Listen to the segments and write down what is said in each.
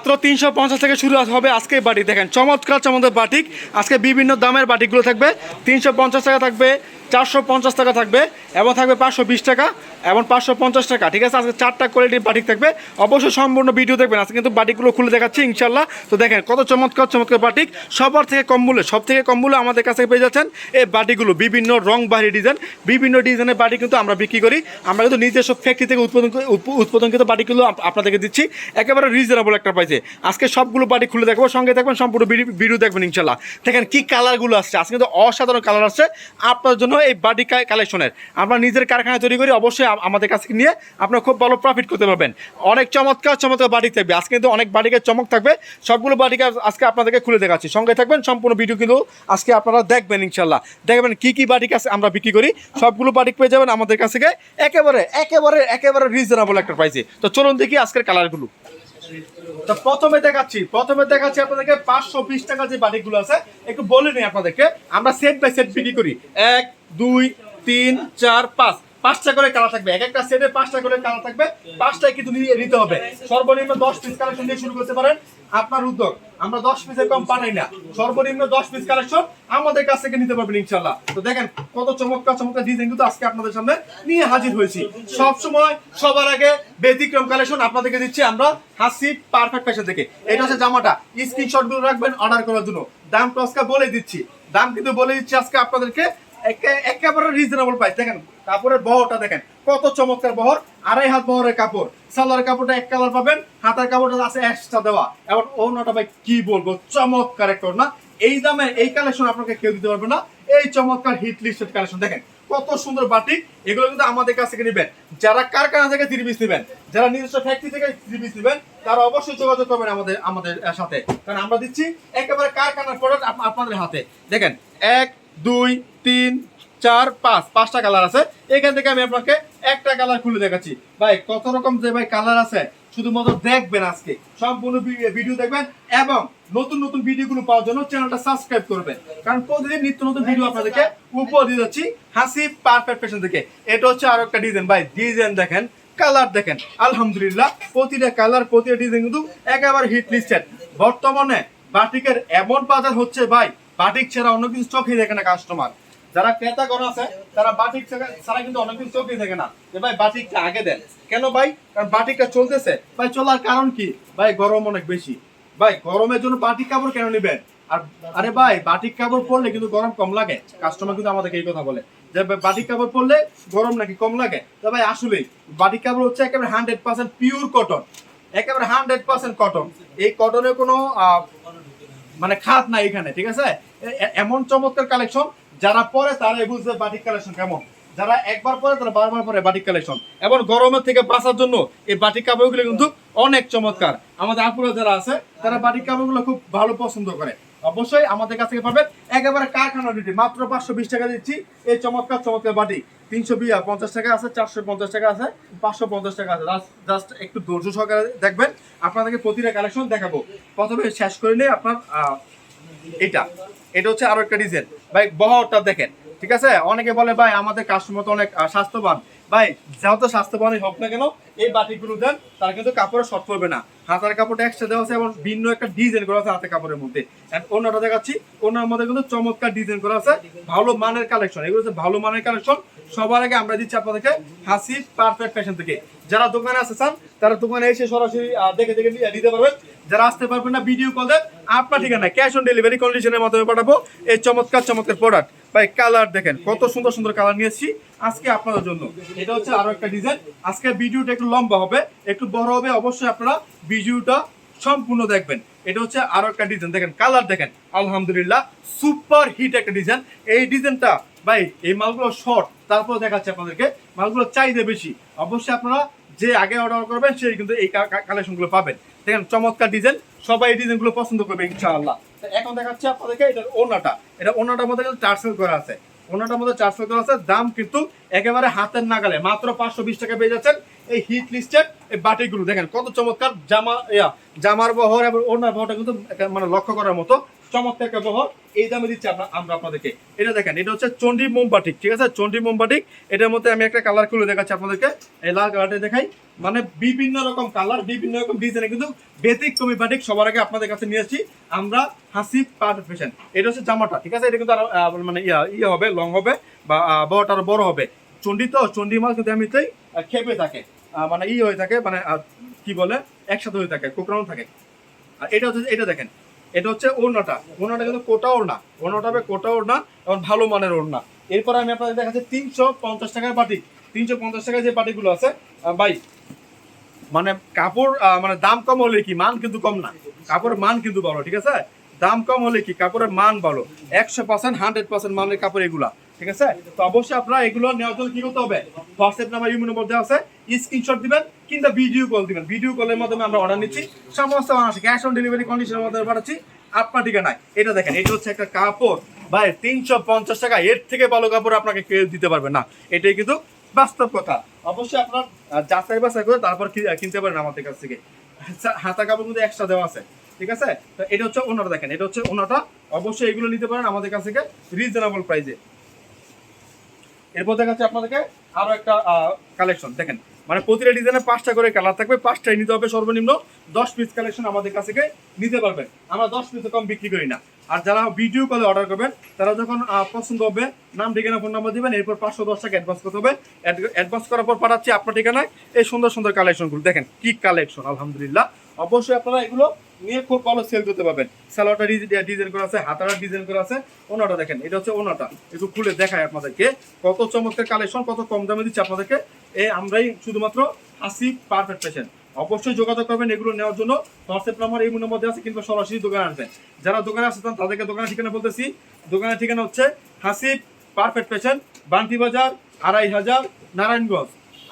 মাত্র তিনশো পঞ্চাশ থেকে শুরু হবে আজকে বাটি। দেখেন, চমৎকার চমৎকার বাটিক আজকে বিভিন্ন দামের বাটিকগুলো থাকবে। তিনশো পঞ্চাশ টাকা থাকবে, চারশো পঞ্চাশ টাকা থাকবে এবং থাকবে পাঁচশো বিশ টাকা। এবং পাঁচশো পঞ্চাশ টাকা ঠিক আছে? আজকে চারটা কোয়ালিটির বাটিক থাকবে। অবশ্যই সম্পূর্ণ ভিডিও দেখবেন। আজকে কিন্তু বাটিকগুলো খুলে দেখাচ্ছি ইনশাল্লাহ তো দেখেন, কত চমৎকার চমৎকার বাটিক সবার থেকে কম মূল্যে সব থেকে কম মূল্যে আমাদের কাছে পেয়ে যাচ্ছেন এই বাটিগুলো বিভিন্ন রং বাহারি ডিজাইন বিভিন্ন ডিজাইনের বাটি কিন্তু আমরা বিক্রি করি। আমরা কিন্তু নিজস্ব ফ্যাক্টরি থেকে উৎপাদন উৎপাদনকৃত বাটিগুলো আপ- আপনাদেরকে দিচ্ছি। একেবারে রিজনেবল একটা প্রাইসে আজকে সবগুলো বাটি খুলে দেখব, সঙ্গে দেখবেন সম্পূর্ণ ভিডিও- দেখবেন ইনশাল্লাহ দেখেন কি কালারগুলো আসছে। আজকে কিন্তু অসাধারণ কালার আসছে। আপনার জন্য এই বাটি কালেকশনের আমরা নিজের কারখানায় তৈরি করি, অবশ্যই আমাদের কাছ নিয়ে আপনারা খুব ভালো প্রফিট করতে পারবেন। অনেক চমৎকার চমৎকার বাটি থাকবে। আজকে কিন্তু অনেক বাটিকে চমক থাকবে। সবগুলো আজ- আজকে আপনাদেরকে খুলে দেখাচ্ছি। সঙ্গে থাকবেন, সম্পূর্ণ ভিডিও কিন্তু আজকে আপনারা দেখবেন ইনশাল্লাহ। দেখবেন কি কি বাড়ি কাছে আমরা বিক্রি করি। সবগুলো বাড়ি পেয়ে যাবেন আমাদের কাছ থেকে একেবারে একেবারে একেবারে রিজনেবল একটা প্রাইসে তো চলুন দেখি আজকের কালারগুলো তো প্রথমে দেখাচ্ছি প্রথমে দেখাচ্ছি আপনাদেরকে পাঁচশো বিশ টাকা যে বাটিকগুলো আছে, একটু বলে নিই আপনাদেরকে। আমরা সেট বাই সেট বিক্রি করি। এক, দুই, তিন, চার, পাঁচ। পাঁচটা করে কালার থাকবে। এক একটা সেটে পাঁচটা করে কালার থাকবে। পাঁচটাই কিন্তু নিতে হবে। সর্বনিম্ন দশ পিস কালেকশন দিয়ে শুরু করতে পারেন আপনার উদ্যোগ। আমরা দশ পিসের কম পাঠাই না। সর্বনিম্ন দশ পিস কালেকশন আমাদের কাছ থেকে নিতে পারবেন ইনশাল্লাহ তো দেখেন কত চমৎকার চমৎকার ডিজাইন কিন্তু আজকে আপনাদের সামনে নিয়ে হাজির হয়েছি। সব সময়, সবার আগে ব্যতিক্রম কালেকশন আপনাদেরকে দিচ্ছি আমরা হাসি পারফেক্ট ফ্যাশন থেকে। এটা হচ্ছে জামাটা। স্ক্রিনশটগুলো রাখবেন অর্ডার করার জন্য। দাম তো বলে দিচ্ছি। দাম কিন্তু বলে দিচ্ছি আজকে আপনাদেরকে। একেবারে রিজনেবল প্রাইস দেখেন, কাপড়ের বহরটা দেখেন, কত চমৎকার বহর, আড়াই হাত বহরের কাপড়। সালোয়ার কাপড়টা এক কালার পাবেন, হাতার কাপড়টা আছে এক্সট্রা দেওয়া। এবং ওনাটা ভাই কি বলব, চমৎকার একটা না এই দামে এই কালেকশন আপনাকে কেউ দিতে পারবে না। এই চমৎকার হিট লিস্টেড কালেকশন দেখেন, কত সুন্দর বাটিক এগুলো কিন্তু আমাদের কাছ থেকে নেবেন। যারা কারখানা থেকে থ্রি পিস নেবেন, যারা নিজস্ব ফ্যাক্টরি থেকে থ্রি পিস নেবেন, তারা অবশ্যই যোগাযোগ করবেন আমাদের আমাদের সাথে। কারণ আমরা দিচ্ছি একেবারে কারখানার প্রোডাক্ট আপনাদের হাতে। দেখেন, এক দুই, তিন, চার, পাঁচ, পাঁচটা কালার আছে। এখান থেকে আমি আপনাকে একটা কালার খুলে দেখাচ্ছি। ভাই, কত রকম যে ভাই কালার আছে, শুধুমাত্র দেখবেন আজকে। সম্পূর্ণ ভিডিও দেখবেন এবং নতুন নতুন ভিডিওগুলো পাওয়ার জন্য চ্যানেলটা সাবস্ক্রাইব করবেন। কারণ প্রতিদিন নিত্য নতুন ভিডিও আপনাদেরকে উপহার দিয়ে যাচ্ছি হাসি পারফেক্ট ফ্যাশন থেকে। এটা হচ্ছে আরও একটা ডিজাইন ভাই ডিজাইন দেখেন, কালার দেখেন। আলহামদুলিল্লাহ, প্রতিটা কালার, প্রতিটা ডিজাইন কিন্তু একেবারে হিট লিস্টেড বর্তমানে বাটিকের এমন বাজার হচ্ছে ভাই বাটিক ছাড়া অন্য কিছু চোখেই দেখে না কাস্টমার যারা ক্রেতাগণ আছে, তারা বাটিক ছাড়া- কিন্তু অনেক কিছু চোখেই দেখে না। যে ভাই, বাটিকটা আগে দেন। কেন ভাই? কারণ বাটিকটা চলতেছে। ভাই, চলার কারণ কি? ভাই, গরম অনেক বেশি। ভাই, গরমের জন্য বাটিক কাপড় কেন নেবেন? আর আরে ভাই, বাটিক কাপড় পরলে কিন্তু গরম কম লাগে। কাস্টমার কিন্তু আমাদেরকে এই কথা বলে। যে বাটিক কাপড় পরলে গরম নাকি কম লাগে? তো ভাই আসলেই বাটিক কাপড় হচ্ছে একেবারে হান্ড্রেড পার্সেন্ট পিওর কটন একেবারে হান্ড্রেড পার্সেন্ট কটন এই কটনের কোনো মানে খাত নাই এখানে, ঠিক আছে? এমন চমৎকার কালেকশন যারা পরে তারাই বুঝবে বাটিক কালেকশন কেমন। যারা একবার পরে, তারা বারবার পরে বাটিক কালেকশন এবং গরমের থেকে বাঁচার জন্য এই বাটিক কাপড়গুলো কিন্তু অনেক চমৎকার। আমাদের আপুরা যারা আছে, তারা বাটিক কাপড়গুলো খুব ভালো পছন্দ করে। অবশ্যই আমাদের কাছ থেকে পাবেন একেবারে কারখানা দিতে মাত্র পাঁচশো বিশ টাকা দিচ্ছি। এই চমৎকার চমৎকার বাটি। তিনশো পঞ্চাশ টাকা আছে, চারশো পঞ্চাশ টাকা আছে, পাঁচশো পঞ্চাশ টাকা আছে। জাস্ট একটু ধৈর্য সহকারে দেখবেন। আপনাদেরকে প্রতিটা কালেকশন দেখাবো। প্রথমে শেষ করে নিয়ে আপনার এটা। এটা হচ্ছে আরও একটা ডিজাইন ভাই, বহরটা দেখেন। ঠিক আছে? অনেকে বলে, ভাই, আমাদের কাস্টমার তো অনেক স্বাস্থ্যবান। ভাই যত স্বাস্থ্যবানই হোক না কেন, এই বাটিগুলো দেন, তারা কিন্তু কাপড়ে শর্ট করবে না। হাতার কাপড়টা এক্সট্রা দেওয়া আছে এবং ভিন্ন একটা ডিজাইন করা আছে হাতের কাপড়ের মধ্যে। অন্যটা দেখাচ্ছি, অন্যের মধ্যে কিন্তু চমৎকার ডিজাইন করা আছে, ভালো মানের কালেকশন এগুলো হচ্ছে ভালো মানের কালেকশন সবার আগে আমরা দিচ্ছি আপনাদেরকে হাসি পারফেক্ট ফ্যাশন থেকে। যারা দোকানে আসতে চান, তারা দোকানে এসে সরাসরি দেখে দেখে নিতে পারবেন। যারা আসতে পারবেন না ভিডিও কল দেন, আপনার ঠিকানা ক্যাশ অন ডেলিভারি কন্ডিশনের মাধ্যমে পাঠাবো এই চমৎকার চমৎকার প্রোডাক্ট ভাই কালার দেখেন, কত সুন্দর সুন্দর কালার নিয়েছি। আজকে আপনাদের জন্য। এটা হচ্ছে আরও একটা ডিজাইন আজকে ভিডিওটা একটু লম্বা হবে, একটু বড় হবে, অবশ্যই আপনারা ভিডিওটা সম্পূর্ণ দেখবেন। এটা হচ্ছে আরও একটা ডিজাইন দেখেন কালার দেখেন। আলহামদুলিল্লাহ সুপার হিট একটা ডিজাইন এই ডিজাইনটা ভাই, এই মালগুলো শর্ট তারপর দেখাচ্ছে আপনাদেরকে। মালগুলো চাহিদা বেশি। অবশ্যই আপনারা যে আগে অর্ডার করবেন, সেই কিন্তু এই কালেকশনগুলো পাবেন। দেখেন, চমৎকার ডিজাইন সবাই এই ডিজাইনগুলো পছন্দ করবে, ইনশাআল্লাহ। এখন দেখাচ্ছি আপনাদেরকে এটার ওনাটা এটা ওনাটার মধ্যে চার্সেল করা আছে। ওনাটার মধ্যে চারশো করা আছে। দাম কিন্তু একেবারে হাতের নাগালে। মাত্র পাঁচশো বিশ টাকা পেয়ে যাচ্ছেন এই হিট লিস্টের এই বাটিগুলো। দেখেন কত চমৎকার জামা, ইয়া, জামার বহর এবং ওনার বহরটা কিন্তু মানে লক্ষ্য করার মতো। চমৎকার এই দামে দিচ্ছি আমরা আপনাদেরকে। এটা দেখেন, এটা হচ্ছে চন্ডী মোমবাটিক ঠিক আছে? চন্ডী মোমবাটিক এটার মধ্যে আমি একটা কালার খুলে দেখাচ্ছি আপনাদেরকে। এই লাল কালারটা দেখাই। মানে বিভিন্ন রকম কালার বিভিন্ন রকম ডিজাইনে কিন্তু ব্যতিক্রমী বাটিক সবার আগে আপনাদের কাছে নিয়ে আসছি। আমরা হাসি পারফেক্ট ফ্যাশন এটা হচ্ছে জামাটা, ঠিক আছে? এটা কিন্তু আরও মানে ইয়া ইয়ে হবে লং হবে, বা বড়টা আরও বড় হবে। চন্ডী তো চন্ডী মাছ কিন্তু খেপে থাকে। মানে ই হয়ে থাকে মানে কি বলে? একসাথে হয়ে থাকে, কোকড়ানো থাকে। আর এটা হচ্ছে, এটা দেখেন। এটা হচ্ছে ওড়নাটা। ওড়নাটা কিন্তু কোটা ওড়না। ওড়নাটা হবে কোটা ওড়না এবং ভালো মানের ওড়না। এরপরে আমি আপনাদের দেখাচ্ছি তিনশো পঞ্চাশ টাকার বাটি। তিনশো পঞ্চাশ টাকায় যে বাটিগুলো আছে বাই মানে কাপড় মানে দাম কম হলে কি মান কিন্তু কম না। কাপড়ের মান কিন্তু ভালো, ঠিক আছে? দাম কম হলে কি কাপড়ের মান ভালো। একশো পার্সেন্ট হান্ড্রেড পার্সেন্ট মানের কাপড় এগুলা। ঠিক আছে? তো অবশ্যই আপনারা এগুলো নেওয়ার জন্য কি করতে হবে? হোয়াটসঅ্যাপ নাম্বার ইউমিনের মধ্যে আছে। স্ক্রিনশট দিবেন কিংবা ভিডিও কল দিবেন। ভিডিও কলের মাধ্যমে আমরা অর্ডার নিচ্ছি। সমস্ত মানুষ ক্যাশ অন ডেলিভারি কন্ডিশনের মধ্যে পাঠাচ্ছি। আপনার ঠিকানায়। এটা দেখেন এটা হচ্ছে একটা কাপড়। ভাই তিনশো পঞ্চাশ টাকা এর থেকে ভালো কাপড় আপনাকে কেউ দিতে পারবে না। এটাই কিন্তু বাস্তব কথা। অবশ্যই আপনার যাচাই বাছাই করে তারপর কিনতে পারেন আমাদের কাছ থেকে। আচ্ছা, হাতা কাপড় কিন্তু এক্সট্রা দেওয়া আছে। ঠিক আছে? তো এটা হচ্ছে ওনাটা দেখেন এটা হচ্ছে ওনাটা। অবশ্যই এগুলো নিতে পারেন আমাদের কাছ থেকে। রিজনেবল প্রাইসে এরপর দেখাচ্ছে আপনাদেরকে আরও একটা কালেকশন দেখেন মানে প্রতিটা ডিজাইনে পাঁচটা করে কালার থাকবে, পাঁচটাই নিতে হবে সর্বনিম্ন দশ পিস কালেকশন আমাদের কাছ থেকে নিতে পারবেন। আমরা দশ পিস কম বিক্রি করি না। আর যারা ভিডিও কলে অর্ডার করবেন, তারা যখন পছন্দ হবে, নাম, ঠিকানা ফোন নাম্বার দিবেন, এরপর পাঁচশো দশ টাকা অ্যাডভান্স করতে হবে। অ্যাডভান্স করার পর পাঠাচ্ছি আপনার ঠিকানায় এই সুন্দর সুন্দর কালেকশনগুলো দেখেন কি কালেকশন আলহামদুলিল্লাহ। অবশ্যই আপনারা এগুলো নিয়ে খুব ভালো সেল করতে পারবেন। স্যালোয়ারটা ডিজাইন করা আছে, হাতাটা ডিজাইন করা আছে, ওনাটা দেখেন, এটা হচ্ছে ওনাটা। একটু খুলে দেখায় আপনাদেরকে, কত চমৎকার কালেকশন কত কম দামে দিচ্ছে আপনাদেরকে। এই আমরাই শুধুমাত্র হাসি পারফেক্ট পেশেন্ট অবশ্যই যোগাযোগ করবেন এগুলো নেওয়ার জন্য। হোয়াটসঅ্যাপ নাম্বার এই মধ্যে আছে, কিংবা সরাসরি দোকানে আসবেন। যারা দোকানে আসতেন তাদেরকে দোকানের ঠিকানা বলতেছি। দোকানের ঠিকানা হচ্ছে হাসিব পারফেক্ট পেশেন্ট বান্তি বাজার, আড়াই হাজার, নারায়ণগঞ্জ।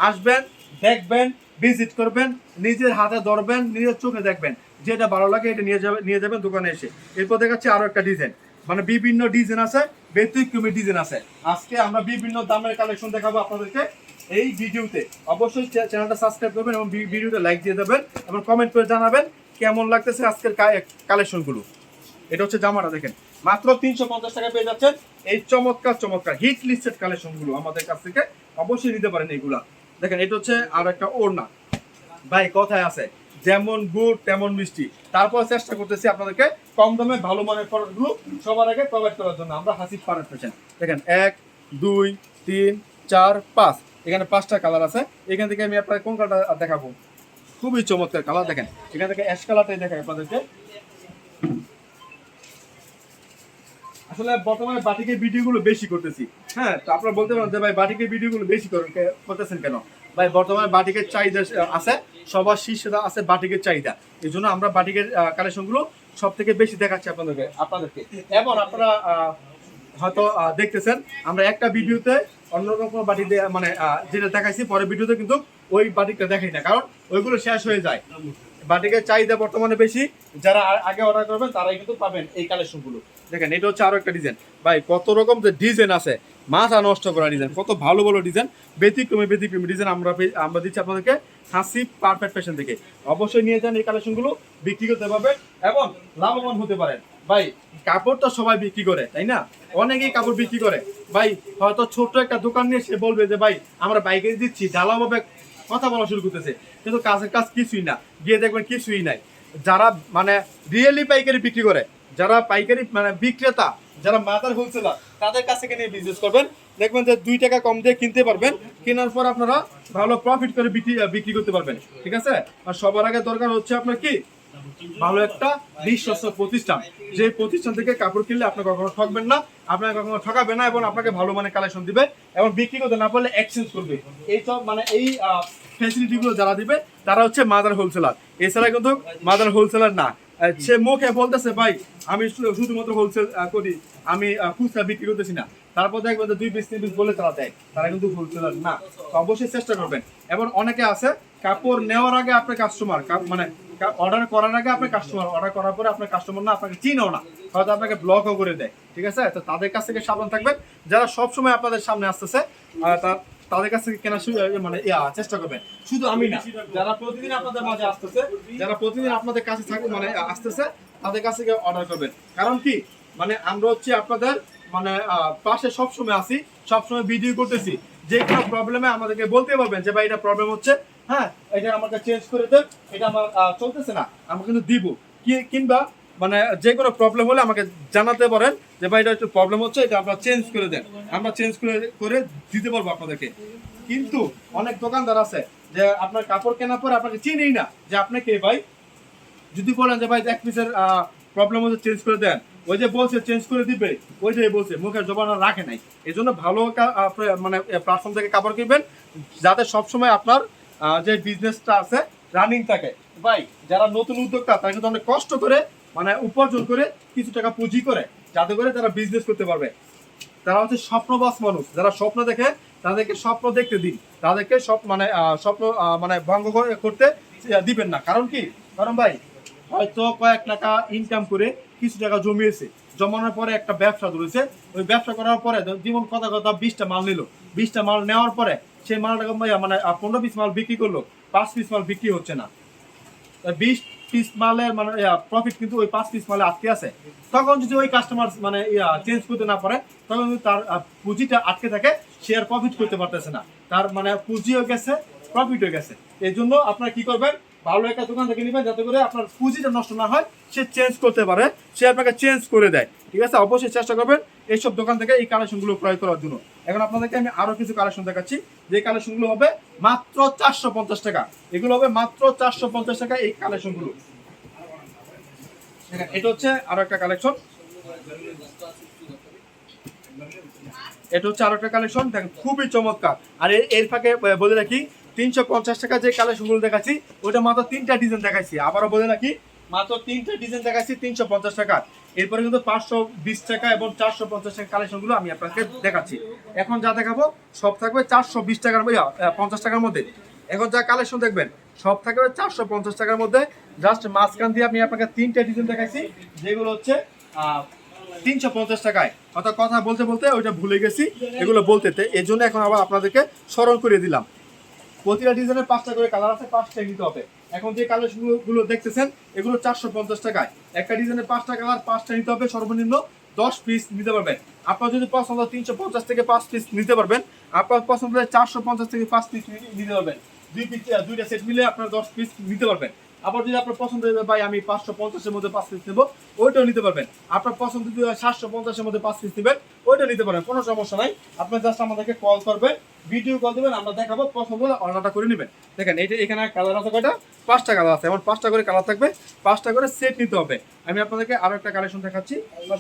আসবেন, দেখবেন ভিজিট করবেন, নিজের হাতে ধরবেন, নিজের চোখে দেখবেন। যেটা ভালো লাগে এটা নিয়ে যাবে নিয়ে যাবেন দোকানে এসে। এরপর দেখাচ্ছি আরও একটা ডিজাইন মানে বিভিন্ন ডিজাইন আছে ব্যতিক্রমী ডিজাইন আছে। আজকে আমরা বিভিন্ন দামের কালেকশন দেখাবো আপনাদেরকে এই ভিডিওতে। অবশ্যই চ্যানেলটা সাবস্ক্রাইব করবেন এবং ভি- ভিডিওটা লাইক দিয়ে দেবেন এবং কমেন্ট করে জানাবেন কেমন লাগতেছে আজকের কালেকশনগুলো এটা হচ্ছে জামাটা, দেখেন। মাত্র তিনশো পঞ্চাশ টাকা পেয়ে যাচ্ছেন। এই চমৎকার চমৎকার হিট লিস্টেড কালেকশনগুলো আমাদের কাছ থেকে অবশ্যই নিতে পারেন এইগুলা দেখেন, এটা হচ্ছে আর একটা ওড়না। ভাই, কথায় আছে। যেমন গুড়, তেমন মিষ্টি। তারপর চেষ্টা করতেছি আপনাদেরকে কম দামে ভালো মানের প্রোডাক্টগুলো সবার আগে প্রোভাইড করার জন্য। আমরা হাসি পারেন পেশেন্ট দেখেন, এক, দুই, তিন, চার, পাঁচ। এখানে পাঁচটা কালার আছে। এখান থেকে আমি আপনাকে কোন কালারটা দেখাবো? খুবই চমৎকার কালার দেখেন। এখান থেকে অ্যাশ কালারটাই দেখাই আপনাদেরকে। আসলে বর্তমানে বাটিকের ভিডিওগুলো বেশি করতেছি। হ্যাঁ তো আপনারা বলতে পারেন যে ভাই বাটিকের ভিডিওগুলো বেশি করেন করতেছেন কেন? ভাই, বর্তমানে বাটিকের চাহিদা আছে, সবার শীর্ষে আছে বাটিকের চাহিদা। এই জন্য আমরা বাটিকের কালেকশনগুলো সব থেকে বেশি দেখাচ্ছি আপনাদেরকে আপনাদেরকে। এবং আপনারা হয়তো দেখতেছেন, আমরা একটা ভিডিওতে অন্যরকম বাটি মানে যেটা দেখাইছি, পরের ভিডিওতে কিন্তু ওই বাটিকটা দেখাই না, কারণ ওইগুলো শেষ হয়ে যায়। বাটিকের চাহিদা বর্তমানে বেশি। যারা আগে অর্ডার করবেন, তারাই কিন্তু পাবেন এই কালেকশনগুলো। দেখেন, এটা হচ্ছে আরও একটা ডিজাইন ভাই, কত রকম যে ডিজাইন আছে, মাথা নষ্ট করা ডিজাইন কত ভালো ভালো ডিজাইন ব্যতিক্রমী ব্যতিক্রমী ডিজাইন আমরা আমরা দিচ্ছি আপনাদেরকে হাসি পারফেক্ট ফ্যাশন থেকে অবশ্যই নিয়ে যান এই কালেকশনগুলো, বিক্রি করতে পারবেন এবং লাভবান হতে পারেন। ভাই কাপড় তো সবাই বিক্রি করে, তাই না? অনেকেই কাপড় বিক্রি করে। ভাই, হয়তো ছোট্ট একটা দোকান নিয়ে সে বলবে যে, ভাই, আমরা বাইকে দিচ্ছি ঢালাভাবে কথা বলা শুরু করতেছে। কিন্তু কাজের কাজ কিছুই না। গিয়ে দেখবেন কিছুই নাই। যারা মানে রিয়েলি পাইকারি বিক্রি করে, যারা পাইকারি মানে বিক্রেতা, যারা মাদার হোলসেলার তাদের কাছ থেকে নিয়ে বিজনেস করবেন। দেখবেন যে দুই টাকা কম দিয়ে কিনতে পারবেন। কেনার পর আপনারা ভালো প্রফিট করে বিক্রি বিক্রি করতে পারবেন। ঠিক আছে? আর সবার আগে দরকার হচ্ছে আপনার কি? ভালো একটা বিশ্বস্ত প্রতিষ্ঠান। যে প্রতিষ্ঠান থেকে কাপড় কিনলে আপনি কখনো ঠকবেন না। আপনাকে কখনো ঠকাবে না এবং আপনাকে ভালো মানে কালেকশন দিবে এবং বিক্রি করতে না পারলে এক্সচেঞ্জ করবে। এই সব মানে এই ফ্যাসিলিটি গুলো যারা দিবে, তারা হচ্ছে মাদার হোলসেলার এছাড়া কিন্তু মাদার হোলসেলার না। সে মুখে বলতেছে, ভাই, আমি শুধুমাত্র হোলসেল করি। আমি খুচরা বিক্রি করতেছি না। তারপর দেখবেন দুই পিস তিন পিস বলে তারা দেয়। তারা কিন্তু হোলসেলার না। অবশ্যই চেষ্টা করবেন। এবং অনেকে আছে কাপড় নেওয়ার আগে আপনার কাস্টমার মানে অর্ডার করার আগে আপনার কাস্টমার অর্ডার করার পরে আপনার কাস্টমার না, আপনাকে চিনেও না। হয়তো আপনাকে ব্লকও করে দেয়, ঠিক আছে? তো তাদের কাছ থেকে সাবধান থাকবেন। যারা সব সময় আপনাদের সামনে আসতেছে তাদের কাছ থেকে কেনার সু- মানে চেষ্টা করবেন। শুধু আমি না, যারা প্রতিদিন আপনাদের মাঝে আসতেছে, যারা প্রতিদিন আপনাদের কাছে থাকে মানে আসতেছে, তাদের কাছ থেকে অর্ডার করবেন। কারণ কি? মানে আমরা হচ্ছে আপনাদের মানে পাশে সবসময় আসি সবসময় ভিডিও করতেছি। যে কোনো প্রবলেমে আমাদেরকে বলতে পারবেন যে, ভাই, এটা প্রবলেম হচ্ছে হ্যাঁ এটা আমাকে চেঞ্জ করে দেন, এটা আমার চলতেছে না আমরা কিন্তু দিব। কিংবা মানে যে কোনো প্রবলেম হলে আমাকে জানাতে পারেন যে, ভাই, এটা একটু প্রবলেম হচ্ছে, এটা আপনারা চেঞ্জ করে দেন। আমরা চেঞ্জ করে করে দিতে পারব আপনাদেরকে। কিন্তু অনেক দোকানদার আছে যে, আপনার কাপড় কেনার পর আপনাকে চিনেই না যে, আপনি কে ভাই? যদি বলেন যে, ভাই, এক পিসের প্রবলেম হচ্ছে চেঞ্জ করে দেন। ওই যে বলছে চেঞ্জ করে দিবে। ওই যে বলছে, মুখের জবান রাখে নাই। এই জন্য ভালো মানে প্ল্যাটফর্ম থেকে কাপড় কিনবেন, যাতে সবসময় আপনার যে বিজনেসটা আছে রানিং থাকে। ভাই যারা নতুন উদ্যোক্তা তারা কিন্তু অনেক কষ্ট করে মানে উপার্জন করে কিছু টাকা পুঁজি করে যাতে করে তারা বিজনেস করতে পারবে। তারা হচ্ছে স্বপ্নবাস মানুষ। যারা স্বপ্ন দেখে তাদেরকে স্বপ্ন দেখতে দিন। তাদেরকে সব মানে স্বপ্ন আহ, মানে ভঙ্গ করতে দিবেন না। কারণ কি? কারণ ভাই হয়তো কয়েক টাকা ইনকাম করে কিছু টাকা জমিয়েছে। জমানোর পরে একটা ব্যবসা ধরেছে। ওই ব্যবসা করার পরে জীবন কথা কথা বিশটা মাল নিল। বিশটা মাল নেওয়ার পরে সেই মালটাকে ভাইয়া মানে পনেরো পিস মাল বিক্রি করল, পাঁচ পিস মাল বিক্রি হচ্ছে না। বিশ পিস মালের মানে প্রফিট কিন্তু ওই পাঁচ পিস মালে আটকে আছে। তখন যদি ওই কাস্টমার মানে চেঞ্জ করতে না পারে, তখন তার পুঁজিটা আটকে থাকে, সে আর প্রফিট করতে পারতেছে না। তার মানে পুঁজিও গেছে প্রফিটও গেছে। এই জন্য আপনারা কি করবেন, ভালো একটা দোকান থেকে নেবেন, যাতে করে আপনার পুঁজিটা নষ্ট না হয়, সে চেঞ্জ করতে পারে, সে আপনাকে চেঞ্জ করে দেয়। ঠিক আছে? অবশ্যই চেষ্টা করবেন, এইসব দোকান থেকে এই কালেকশনগুলো ক্রয় করার জন্য। এখন আপনাদেরকে আমি আরও কিছু কালেকশন দেখাচ্ছি। যে কালেকশনগুলো হবে মাত্র চারশো পঞ্চাশ টাকা। এগুলো হবে মাত্র চারশো পঞ্চাশ টাকা এই কালেকশনগুলো এটা হচ্ছে আরও একটা কালেকশন এটা হচ্ছে আরও একটা কালেকশন দেখেন, খুবই চমৎকার। আর এর- ফাঁকে বলে রাখি, তিনশো পঞ্চাশ টাকা যে কালেকশনগুলো দেখাচ্ছি ওটা মাত্র তিনটা ডিজাইন দেখাচ্ছি আবারও বলে রাখি মাত্র তিনটা ডিজাইন দেখাচ্ছি তিনশো পঞ্চাশ টাকা। এরপরে কিন্তু পাঁচশো বিশ টাকা এবং চারশো পঞ্চাশ টাকা কালেকশনগুলো আমি আপনাকে দেখাচ্ছি। এখন যা দেখাবো, সব থাকবে চারশো বিশ টাকার পঞ্চাশ টাকার মধ্যে। এখন যা কালেকশন দেখবেন, সব থাকবে চারশো পঞ্চাশ টাকার মধ্যে। জাস্ট মাঝখান দিয়ে আমি আপনাকে তিনটা ডিজাইন দেখাচ্ছি যেগুলো হচ্ছে তিনশো পঞ্চাশ টাকায়। অর্থাৎ কথা বলতে বলতে ওইটা ভুলে গেছি, এগুলো বলতে এই জন্য এখন আবার আপনাদেরকে স্মরণ করে দিলাম। প্রতিটা ডিজাইনের পাঁচটা করে কালার আছে পাঁচটা নিতে হবে। এখন যে কালারগুলো দেখতেছেন, এগুলো চারশো পঞ্চাশ টাকায়। একটা ডিজাইনের পাঁচটা কালার পাঁচটা নিতে হবে, সর্বনিম্ন দশ পিস নিতে পারবেন। আপনার যদি পছন্দ তিনশো পঞ্চাশ থেকে পাঁচ পিস নিতে পারবেন। আপনার পছন্দ চারশো পঞ্চাশ থেকে পাঁচ পিস নিতে পারবেন। দুই পিস দুইটা সেট মিলে আপনার দশ পিস নিতে পারবেন। আবার যদি আপনার পছন্দ হবে ভাই, আমি পাঁচশো পঞ্চাশের মধ্যে পাঁচ পিস নেব, ওইটাও নিতে পারবেন। আপনার পছন্দ যদি হয়, সাতশো পঞ্চাশের মধ্যে পাঁচ পিস নেবেন ওইটা নিতে পারবেন কোনো সমস্যা নাই। আপনার জাস্ট আমাদেরকে কল করবেন ভিডিও কল দেবেন, আমরা দেখাবো পছন্দ অর্ডারটা করে নেবেন। দেখেন এইটা এখানে কালার আছে কয়টা? পাঁচটা কালার আছে। এমন পাঁচটা করে কালার থাকবে, পাঁচটা করে সেট নিতে হবে। আমি আপনাদেরকে আরও একটা কালেকশন দেখাচ্ছি।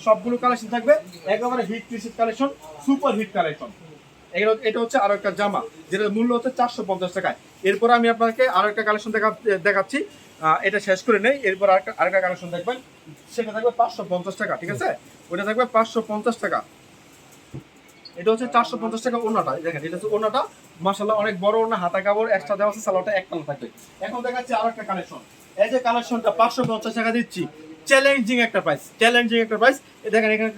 সবগুলো কালেকশন থাকবে, একেবারে হিট পিসের কালেকশন সুপার হিট কালেকশন এটা হচ্ছে আরও একটা জামা, যেটার মূল্য হচ্ছে চারশো পঞ্চাশ টাকায়। এরপর আমি আপনাকে আরও একটা কালেকশন দেখা দেখাচ্ছি। এটা শেষ করে নেই। এরপর আরেকটা কালেকশন দেখবেন। সেটা থাকবে পাঁচশো পঞ্চাশ টাকা, ঠিক আছে? ওটা থাকবে পাঁচশো পঞ্চাশ টাকা। এটা হচ্ছে চারশো পঞ্চাশ টাকা ওনাটা দেখেন, এটা হচ্ছে ওনাটা মাসাল্লাহ অনেক বড় ওনা হাতা কাপড় এক্সট্রা দেওয়া আছে, সালোয়ারটা এক কালার থাকবে। এখন দেখাচ্ছি আরও একটা কালেকশন এই যে কালেকশনটা পাঁচশো পঞ্চাশ টাকা দিচ্ছি। চ্যালেঞ্জিং একটা প্রাইস চ্যালেঞ্জিং একটা প্রাইস দেখেন, এখানে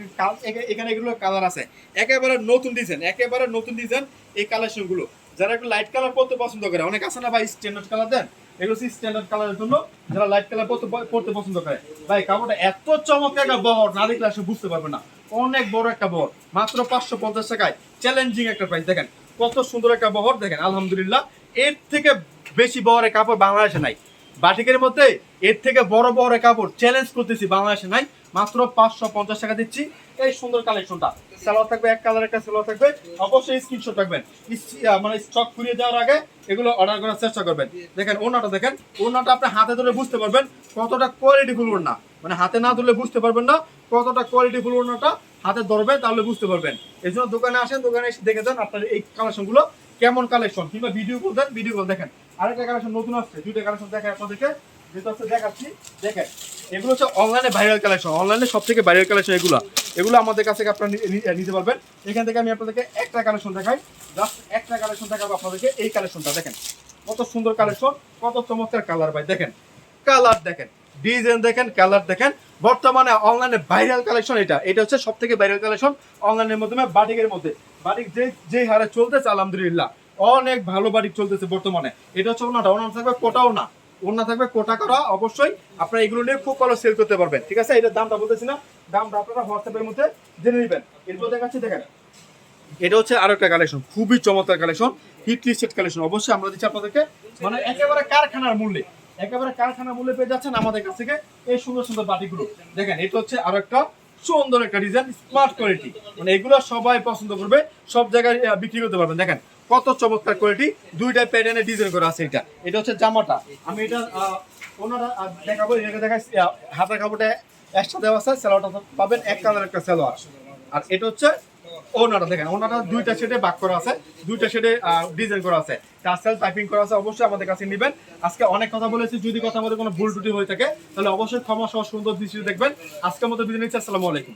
এখানে এগুলো কালার আছে। একেবারে নতুন ডিজাইন একেবারে নতুন ডিজাইন এই কালেকশনগুলো। যারা একটু লাইট কালার পড়তে পছন্দ করে, অনেক আছে না ভাই স্ট্যান্ডার্ড কালার দেন? এগুলো হচ্ছে স্ট্যান্ডার্ড কালারের জন্য যারা লাইট কালার পড়তে পছন্দ করে। ভাই, কাপড়টা এত চমৎকার একটা বহর, না দেখলে আসলে বুঝতে পারবে না। অনেক বড় একটা বহর, মাত্র পাঁচশো পঞ্চাশ টাকায়। চ্যালেঞ্জিং একটা প্রাইস দেখেন। কত সুন্দর একটা বহর, দেখেন, আলহামদুলিল্লাহ। এর থেকে বেশি বহরের কাপড় বাংলাদেশে নাই। বাটিকের মধ্যে এর থেকে বড় বড় কাপড় চ্যালেঞ্জ করতেছি বাংলাদেশে নাই। মাত্র পাঁচশো পঞ্চাশ টাকা দিচ্ছি। এই সুন্দর কালেকশনটা সালোয়ার থাকবে, এক কালার একটা সালোয়ার থাকবে। অবশ্যই স্ক্রিনশট রাখবেন। মানে স্টক ফুরিয়ে যাওয়ার আগে এগুলো অর্ডার করার চেষ্টা করবেন। দেখেন ওনাটা দেখেন। ওনাটা আপনি হাতে ধরে বুঝতে পারবেন কতটা কোয়ালিটি ফুল ওনা মানে হাতে না ধরলে বুঝতে পারবেন না কতটা কোয়ালিটি ফুল ওনাটা হাতে ধরবেন, তাহলে বুঝতে পারবেন। এই জন্য দোকানে আসেন, দোকানে এসে দেখে যান আপনার এই কালেকশনগুলো কেমন কালেকশন কিংবা ভিডিও কল দেন ভিডিও কল দেখেন। আরেকটা কালেকশন নতুন আসছে, দুইটা কালেকশন দেখায় আপনাদেরকে। যেটা হচ্ছে দেখাচ্ছি, দেখেন। এগুলো হচ্ছে অনলাইনে ভাইরাল কালেকশন অনলাইনে সব থেকে ভাইরাল কালেকশন এগুলো। এগুলো আমাদের কাছে আপনারা নিতে পারবেন। এখান থেকে আমি আপনাদেরকে একটা কালেকশন দেখাই। জাস্ট একটা কালেকশন দেখাবো আপনাদেরকে। এই কালেকশনটা দেখেন। কত সুন্দর কালেকশন কত চমৎকার কালার ভাই। দেখেন কালার দেখেন ডিজাইন দেখেন কালার দেখেন। বর্তমানে অনলাইনে ভাইরাল কালেকশন এটা। এটা হচ্ছে সব থেকে ভাইরাল কালেকশন অনলাইনের মাধ্যমে, বাটিকের মধ্যে। বাটিক যে যে হারে চলতেছে, আলহামদুলিল্লাহ, অনেক ভালো বাটিক চলতেছে বর্তমানে। এটা হচ্ছে ওনাটা, ওনার থাকবে কোটাও না। ওনা থাকবে, কোটা করা, অবশ্যই আপনারা এগুলো নিয়ে খুব ভালো সেল করতে পারবেন। ঠিক আছে? এটার দামটা বলতেছি না। দামটা আপনারা হোয়াটসঅ্যাপের মধ্যে জেনে নেবেন। এরপর দেখাচ্ছি, দেখেন। এটা হচ্ছে আরও একটা কালেকশন খুবই চমৎকার কালেকশন হিট লিস্টেড কালেকশন অবশ্যই আমরা দিচ্ছি আপনাদেরকে মানে একেবারে কারখানার মূল্যে, একেবারে কারখানার মূল্যে পেয়ে যাচ্ছেন আমাদের কাছ থেকে এই সুন্দর সুন্দর বাটিগুলো। দেখেন, এটা হচ্ছে আরও একটা সুন্দর একটা ডিজাইন স্মার্ট কোয়ালিটি মানে এগুলো সবাই পছন্দ করবে, সব জায়গায় বিক্রি করতে পারবেন। দেখেন কত চমৎকার কোয়ালিটি দুইটা প্যাটার্নে ডিজাইন করা আছে এটা। এটা হচ্ছে জামাটা। আমি এটা ওনারা আছে পাবেন, এক কালার একটা আর এটা হচ্ছে দেখেন দুইটা শেডে করা আছে, দুইটা শেডে ডিজাইন করা আছে। টাইপিং করা আছে, অবশ্যই আমাদের কাছে নেবেন। আজকে অনেক কথা বলেছি, যদি কথা বলে কোনো ভুল ত্রুটি হয়ে থাকে, তাহলে অবশ্যই ক্ষমা সহ সুন্দর দৃষ্টি দেখবেন। আজকের মতো বিদায় নিচ্ছি, আসসালামু আলাইকুম।